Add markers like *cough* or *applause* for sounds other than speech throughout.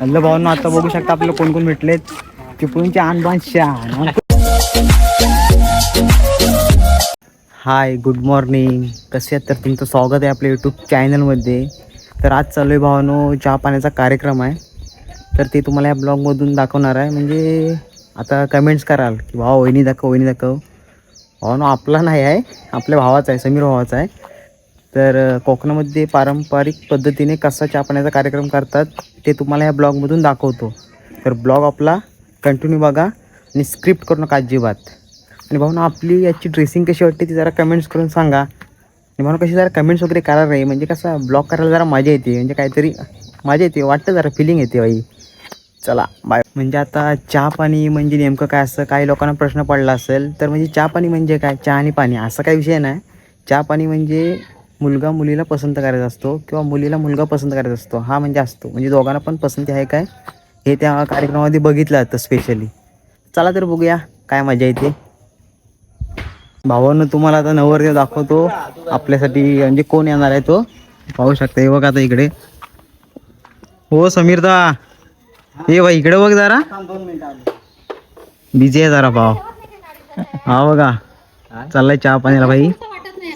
हल्लो भावांनो आता बघू शकता आपल्याला कोण कोण भेटलेत. चिपळूणचे आणबान शान हाय गुड मॉर्निंग कसे आहेत तर तुमचं स्वागत आहे आपल्या यूट्यूब चॅनलमध्ये तर आज चालू आहे भावानो चहा पाण्याचा कार्यक्रम आहे. तर ते तुम्हाला या ब्लॉगमधून दाखवणार आहे. म्हणजे आता कमेंट्स कराल की भावा वहिनी दाखव वहिनी दाखव. भावानो आपला नाही आहे. आपल्या भावाचा आहे समीर भावाचा आहे. तर कोकणामध्ये पारंपरिक पद्धतीने कसा चहा पाण्याचा कार्यक्रम करतात ते तुम्हाला या ब्लॉगमधून दाखवतो. तर ब्लॉग आपला कंटिन्यू बघा आणि स्क्रिप्ट करू नका अजिबात. आणि भाऊ ना आपली याची ड्रेसिंग कशी वाटते ती जरा कमेंट्स करून सांगा. आणि भाऊ कशी जरा कमेंट्स वगैरे करा नाही म्हणजे कसं ब्लॉग करायला जरा मजा येते म्हणजे काहीतरी मजा येते वाटतं जरा फिलिंग येते बाई. चला बाय म्हणजे आता चहा पाणी म्हणजे नेमकं काय असं काही लोकांना प्रश्न पडला असेल तर म्हणजे चहा पाणी म्हणजे काय? चहा आणि पाणी असा काही विषय नाही. चहा पाणी म्हणजे मुलगा मुलीला पसंत करायचा असतो किंवा मुलीला मुलगा पसंत करायचा असतो हा म्हणजे असतो. म्हणजे दोघांना पण पसंती आहे काय? हे त्या कार्यक्रमामध्ये बघितलं जातं स्पेशली चला तर बघूया काय मजा येते. भावानं तुम्हाला आता नवरदेव दाखवतो. आपल्यासाठी म्हणजे कोण येणार आहे तो? पाहू शकता हे बघ आता इकडे. हो समीरदा. हे बा इकडे बघ जरा. बिझी आहे जरा भाव. हा बघा. चाललाय चहा पाण्याला भाई.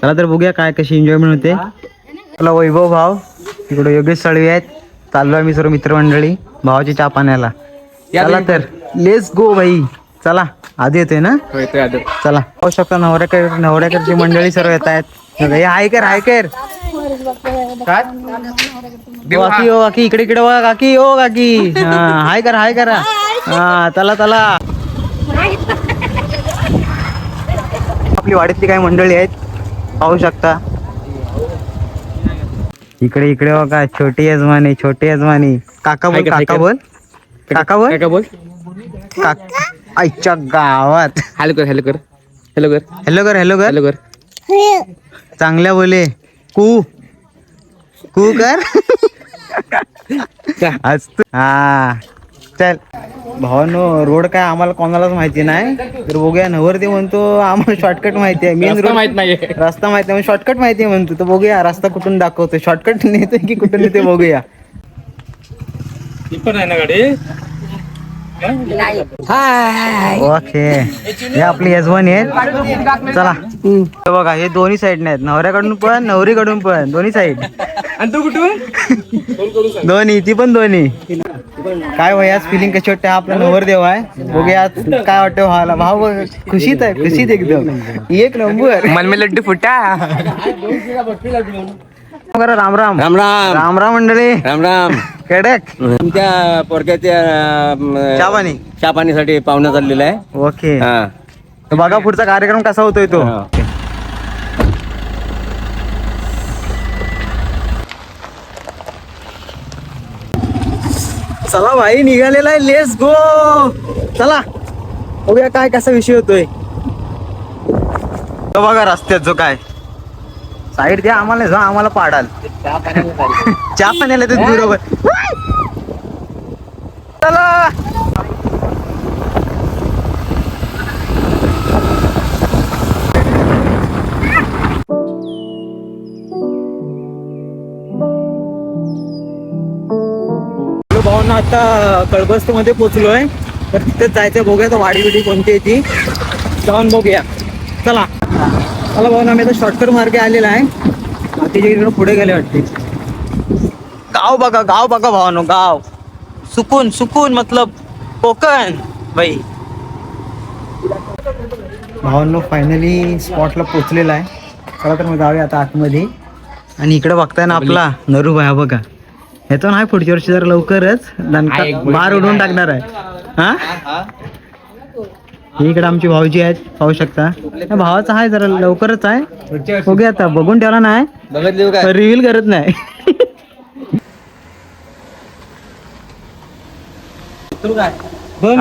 चला तर बघूया काय कशी एन्जॉयमेंट होते. आपला वैभव भाव इकडे योगेश सळवी आहेत. चाललो आम्ही सर्व मित्रमंडळी भावाची चहा पाण्याला. चला तर लेस गो भाई. चला आधी येतोय ना? चला. पाहू शकता नवऱ्याकडे नवऱ्याकडची मंडळी सर्व येत आहेत. हे हाय कर हाय कर. काकी हो काकी इकडे इकडे बघा काकी हो काकी. हा हाय करा हाय करा. हा चला चला. आपली वाडीतली काही मंडळी आहेत. पाहू शकता. इकडे इकडे बघा छोटी यजमानी छोटी यजमानी. काका बोल काका बोल. काका बोल. काय बोल. काका आईच्या गावात. हॅलो कर हॅलो कर. हॅलो कर. हॅलो कर हॅलो कर. हॅलो कर. चांगल्या बोले. कू. कू कर. हा. चल भावानो रोड काय आम्हाला कोणालाच माहिती नाही. तर बघूया नवरदेव म्हणतो आम्हाला शॉर्टकट माहिती आहे. मेन रोड माहीत नाही रस्ता माहिती आहे शॉर्टकट माहिती आहे म्हणतो. तर बघूया रस्ता कुठून दाखवतो शॉर्टकट नेतोय की कुठून नेते बघूया. पण आहे ना गाडी? ओके. हे आपली यजमानी आहेत चला. हे बघा हे दोन्ही साईड आहेत. नवऱ्याकडून पण नवरीकडून पण. दोन्ही साईड आणि तू कुठून दोन्ही ती पण दोन्ही. काय आज फिलिंग कशी वाटते? आपला नवरदेव आहे. बघूया आज काय वाटतं भावाला. भाऊ बघ, खुशीत आहे खुशीत एकदम. एक नंबर. मन में लड्डू फुटा. राम राम. राम राम. राम राम मंडळी. राम राम. कडक. तुमच्या पोरक्याच्या चहा चहा पाणीसाठी पाहुणा चाललेला आहे. ओके. हा. बघा पुढचा कार्यक्रम कसा होतोय तो. चला भाई निघालेला आहे. लेस गो चला. बघूया काय कसा विषय होतोय. तो बघा रस्त्यात जो काय. साईड द्या आम्हाला जा आम्हाला पाडाल. *laughs* चहा पाण्याला ते बरोबर आपण आता कळबस्त मध्ये आहे तर तिथेच जायचं बघूया तर वाडी बिडी कोणती आहे ती. जाऊन बघूया. चला. चला भाऊ आम्ही आता शॉर्टकट मार्गे आलेला आहे. बाकीच्या इकडे पुढे गेले वाटते. गाव बघा गाव बघा भावानो गाव. सुकून सुकून मतलब कोकण बाई. भावांनो फायनली स्पॉटला पोचलेला आहे. चला तर मग जाऊया आता आतमध्ये. आणि इकडे बघताय ना आपला नरू भाया बघा. येतो ना पुढच्या वर्षी जरा लवकरच. दणका- बार उडवून टाकणार आहे. हा? इकडे आमची भाऊजी आहेत. पाहू शकता. भावाचा आहे जरा लवकरच आहे. बघूया आता. बघून ठेवला नाही. काय. रिव्हील करत नाही. दोन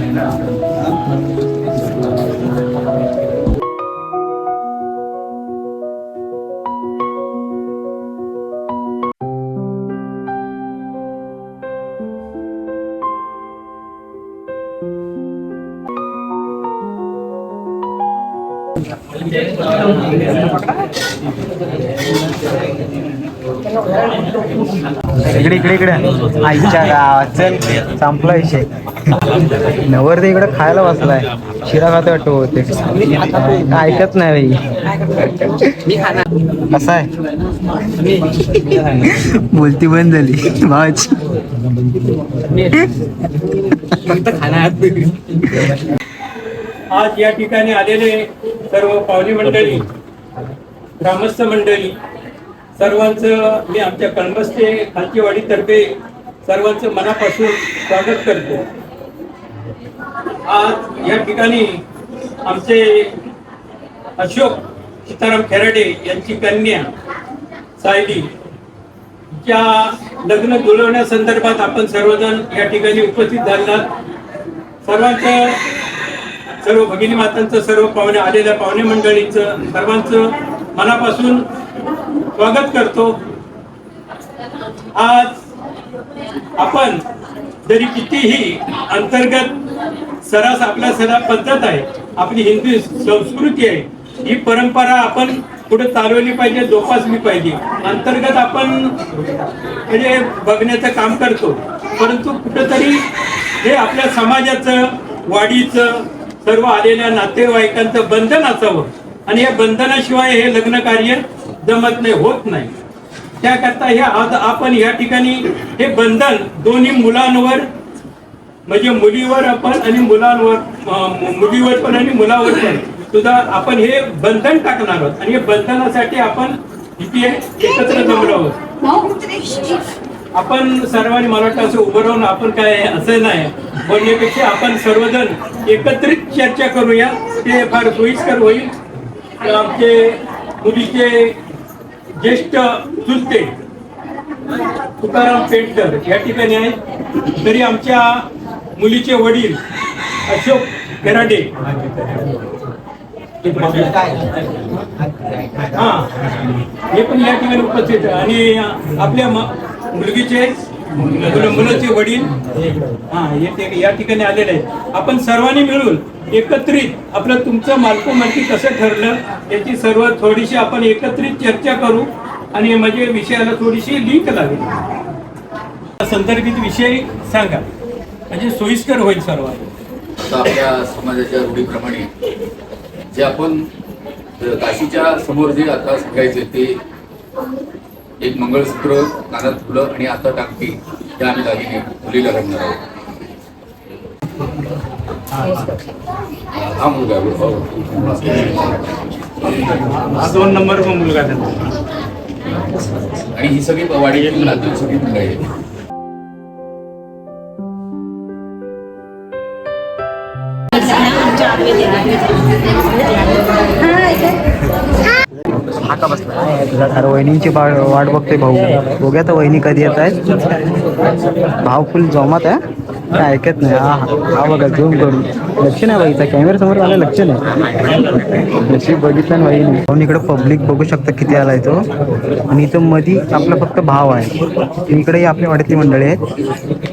And. इकडे इकडे इकडे. आईच्या गावात. चल संपला विषय. नवर ते इकडे खायला बसलाय. शिरा खातो वाटतो होते ऐकत नाही बाई. कसा आहे? बोलती बंद झाली. भावाची. आज या ठिकाणी आलेले सर्व पाहुणे मंडळी ग्रामस्थ मंडळी सर्वांचं मी आमच्या कणबस्ते खालचीवाडीतर्फे सर्वांचं मनापासून स्वागत करतो. आज या ठिकाणी आमचे अशोक सीताराम खेराडे यांची कन्या सायली च्या लग्न जुळवण्यासंदर्भात आपण सर्वजण या ठिकाणी उपस्थित झालात सर्वांचं सर्व भगिनी मातांचं सर्व पाहुणे आलेल्या पाहुणे मंडळींचं सर्वांचं मनापासून स्वागत करतो. आज आपण जरी कितीही अंतर्गत सरास आपला सरा पद्धत आहे आपली हिंदू संस्कृती आहे ही परंपरा आपण पुढे चालवली पाहिजे जोपासली पाहिजे. अंतर्गत आपण म्हणजे बघण्याचं काम करतो. परंतु कुठंतरी हे आपल्या समाजाचं वाढीचं सर्व आलेल्या नातेवाईकांचं बंधन असावं. आणि या बंधनाशिवाय हे लग्न कार्य जमत नाही होत नाही. त्याकरता हे आज आपण या ठिकाणी हे बंधन दोन्ही मुलांवर म्हणजे मुलीवर आपण आणि मुलांवर मुलीवर पण आणि मुलावर पण सुद्धा आपण हे बंधन टाकणार आहोत. आणि हे बंधनासाठी आपण इथे एकत्र जमलो आहोत. आपण सर्वांनी मला वाटतं असं उभं राहून आपण काय असं नाही. बोलण्यापेक्षा आपण सर्वजण एकत्रित चर्चा करूया. ते फार सोयीस्कर होईल. तर आमचे मुलीचे ज्येष्ठ चुलते तुकाराम पेटकर या ठिकाणी आहेत. तरी आमच्या मुलीचे वडील अशोक केराडे हा हे पण या ठिकाणी उपस्थित आणि आपल्या म- मुलगीचे मुलं- मुलाचे वडील हा हे या ठिकाणी आलेले आहेत. आपण सर्वांनी मिळून एकत्रित आपलं तुमचं मालको मालकी कसं ठरलं याची सर्व थोडीशी आपण एकत्रित चर्चा करू आणि म्हणजे विषयाला थोडीशी लिंक लागेल संदर्भित विषय सांगा. म्हणजे सोयीस्कर होईल सर्व आता आपल्या समाजाच्या रूढीप्रमाणे जे आपण काशीच्या समोर जे आता सांगायचे ते एक मंगळसूत्र कानात फुलं आणि आता टाकती हे आम्ही दागिने मुलीला घालणार आहोत. हा मुलगा आहे, हो. दोन नंबर मुलगा त्यांचा आणि ही सगळी वाडीची नातू सगळी मंडळी आहे. तुला अरे वहिनींची बा- वाट बघते भाऊ. बघूया तर वहिनी कधी येत आहेत. भाव फुल जोमात आहे. काय ऐकत नाही. हा हा बघा झूम करून. लक्ष नाही बाईचा कॅमेरा समोर आलं लक्ष नाही. नशीब बघितलं ना वहिनी. भाऊन इकडे पब्लिक बघू शकता किती आलाय तो. आणि इथं मधी आपला फक्त भाव आहे. आणि इकडे आपल्या वाड्यातली मंडळी आहेत.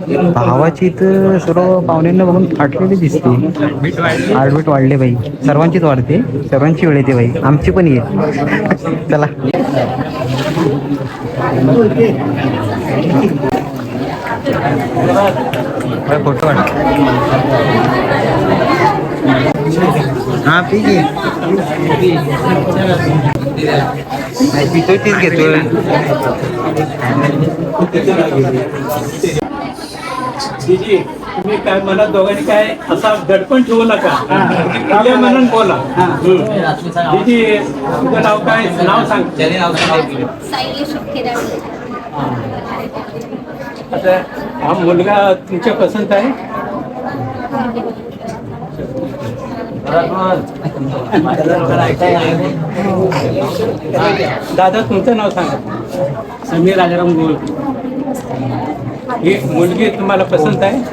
भावाची इथं सर्व पाहुण्यांना बघून फाटलेली दिसते. आरबीट वाढले बाई. सर्वांचीच वाढते. सर्वांची वेळ येते बाई. आमची पण ये *laughs* चला. फोटो हा पी पितोय तीच घेतोय. दीदी तुम्ही काय मनात दोघांनी काय असा दडपण ठेवू नका. आपल्या मनात बोला. दीदी तुझं नाव काय? नाव सांग. आता हा मुलगा तुमच्या पसंत आहे? दादा तुमचं नाव सांगा. समीर राजाराम गोल. ही मुलगी तुम्हाला पसंत आहे?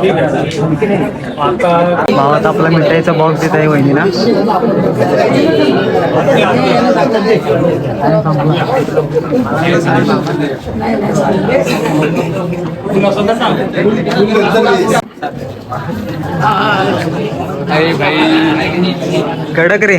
ठीक आहे. आता भावात आपला मिठाईचा बॉक्स देत आहे वहिनीला. कडक रे.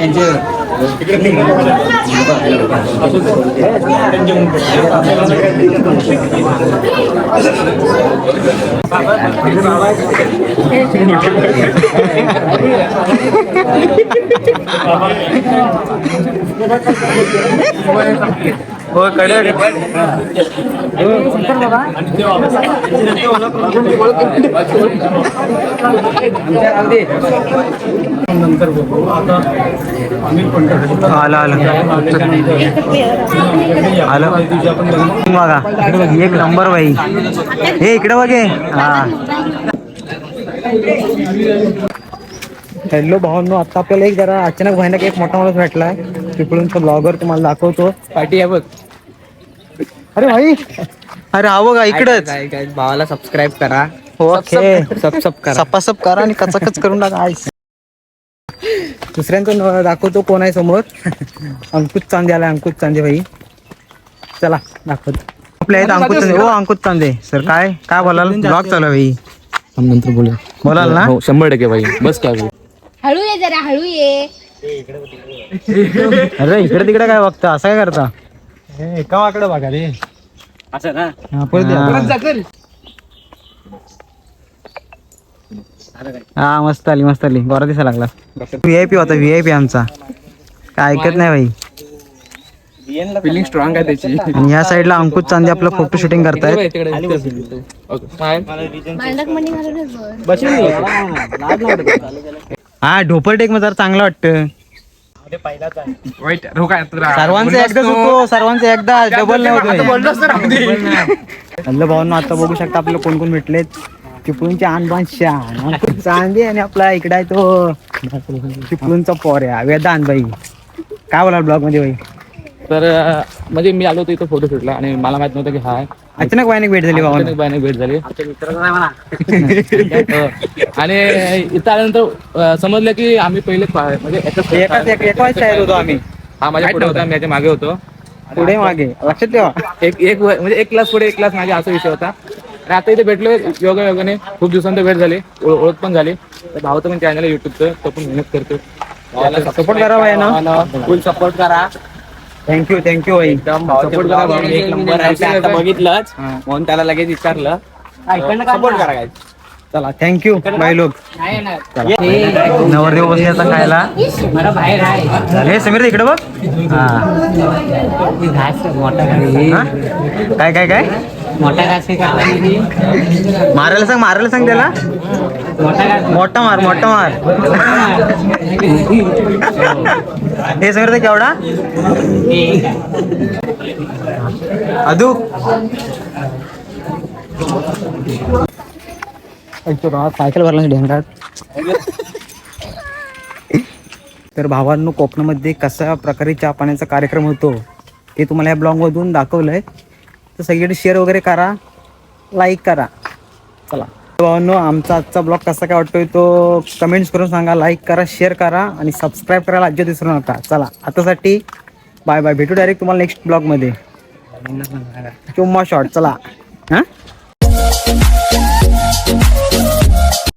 em chưa Thank you. हो कडक नंतर बघू आता आम्ही पण आलं आलं. आलं. बघा एक नंबर बाई. हे इकडे बघे. हा. हॅलो भावांनो आता आपल्याला एक जरा अचानक भयानक एक मोठा माणूस भेटलाय. चिपळूणचा ब्लॉगर तुम्हाला दाखवतो. पाठी आहे बघ. अरे भाई. अरे हा बघा इकडच. भावाला सबस्क्राईब करा. ओके. सब सब करा. सपासप करा आणि कचाकच करून टाका. *laughs* आईस दुसऱ्यांचं नाव दाखवतो कोण आहे समोर. *laughs* अंकुश चांदे आलाय अंकुश चांदे भाई. चला दाखवतो. आपले आहेत अंकुश चांदे. हो अंकुश चांदे. सर काय? काय बोलाल? ब्लॉग चालू आहे. भाई नंतर बोलूया बोलाल ना? हो शंभर टक्के भाई. बस काय हळू ये जरा हळू ये. अरे इकडे तिकडे काय बघता? असं काय करता? एका वाकडे बघा रे. असं ना? हा, परत द्या. हा मस्त आली मस्त आली. बरा दिसा लागला. व्हीआयपी होता व्हीआयपी आमचा. काय ऐकत नाही भाई फिलिंग स्ट्रॉंग आहे त्याची. आणि ह्या साईडला अंकुश चांदे आपलं फोटो शूटिंग करतायत. मांडक मणी घालूनच बोल. हा ढोपर टेक जरा चांगलं वाटतं. वाईट हो काय सर्वांचं एकदाच होतो सर्वांचं एकदा डबल नाही हल्लो भावांनो आता बघू शकता आपल्याला कोण कोण भेटलेत. चिपळूणचे शान अंकुश चांदे आणि आपला इकडे आहे तो. चिपळूणचा पोऱ्या वेदांत भाई काय बोला ब्लॉगमध्ये भाई तर म्हणजे मी आलो होतो इथं फोटो शूटला आणि मला माहीत नव्हतं की हा आहे. अचानक वायने भेट झाली अचानक बाईने भेट झाली. हो. आणि इथं आल्यानंतर अं, समजलं की आम्ही पहिले पा- म्हणजे एकच एकाच एक- एकाच शाळेत होतो आम्ही. हा माझ्या पुढे होता मी याच्या मागे होतो. पुढे मागे. लक्षात ठेवा. एक एक व- म्हणजे एक क्लास पुढे एक क्लास मागे असा विषय होता. आणि आता इथे भेटलो योगा योगाने. खूप दिवसांत भेट झाली. ओळ- ओळख पण झाली. तर भावाचं पण चॅनल युट्यूबचं तो पण मेहनत करतो सपोर्ट करा भाई ना. फुल सपोर्ट करा. थँक्यू थँक्यू भाई. सपोर्ट करा भाऊ. एक नंबर आहे. ते आता बघितलंच. हा. म्हणून त्याला लगेच विचारलं. सपोर्ट करा guys. चला थँक्यू बाय लोक नवरदेव बसले आता खायला हे समीर इकडे बघ. हा. हा? काय काय काय? मारायला सांग मारायला सांग त्याला. मोठा मार मोठा मार. हे ते केवढा? अदू. सायकल भरला ढेंगात. तर भावांनो कोकणामध्ये कशा प्रकारे चहा पाण्याचा कार्यक्रम होतो ते तुम्हाला या ब्लॉगमधून दाखवलंय. तर सगळीकडे शेअर वगैरे करा लाईक करा. चला. भावांनो आमचा आजचा ब्लॉग कसा काय वाटतोय तो कमेंट्स करून सांगा लाईक करा शेअर करा आणि सबस्क्राईब करायला अजिबात विसरू नका. चला आतासाठी बाय बाय भेटू डायरेक्ट तुम्हाला नेक्स्ट ब्लॉगमध्ये चुम्मा शॉट चला. हां?